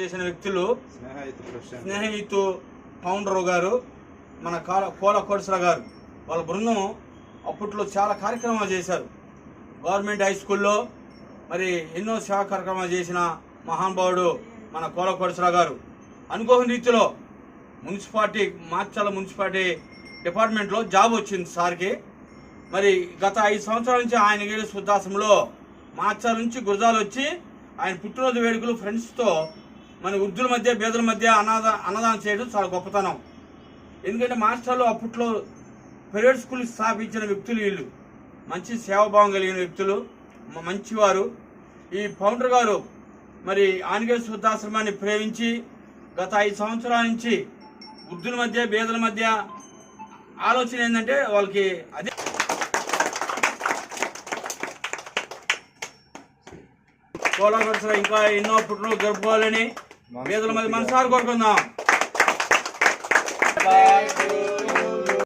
చేసిన వ్యక్తులు స్నేహితు ఫౌండర్ గారు మన కాల కోల కోటసర గారు వాళ్ళ బృందం అప్పట్లో చాలా కార్యక్రమాలు చేశారు. గవర్నమెంట్ హై స్కూల్లో మరి ఎన్నో సేవా కార్యక్రమాలు చేసిన మహానుభావుడు మన కోల కోటసర గారు. అనుకోని రీతిలో మున్సిపాలిటీ మార్చాల మున్సిపాలిటీ డిపార్ట్మెంట్లో జాబ్ వచ్చింది సార్కి. మరి గత ఐదు సంవత్సరాల నుంచి ఆయన గేడు శుద్ధాశ్రమంలో మార్చాల నుంచి గురజాలు వచ్చి ఆయన పుట్టినరోజు వేడుకలు ఫ్రెండ్స్తో మన వృద్ధుల మధ్య పేదల మధ్య అన్నదా అన్నదానం చేయడం చాలా గొప్పతనం. ఎందుకంటే మాస్టర్లు అప్పట్లో ప్రైవేట్ స్కూల్ స్థాపించిన వ్యక్తులు వీళ్ళు. మంచి సేవాభావం కలిగిన వ్యక్తులు మంచివారు. ఈ ఫౌండర్ గారు మరి ఆనిగే శుద్ధాశ్రమాన్ని ప్రేమించి గత ఐదు సంవత్సరాల నుంచి వృద్ధుల మధ్య పేదల మధ్య ఆలోచన ఏంటంటే వాళ్ళకి అదే కోలాగొడసలో ఇంకా ఎన్నో పుట్టినరోజు జరుపుకోవాలని పేదల మంది మనసారి కోరుకుందాం.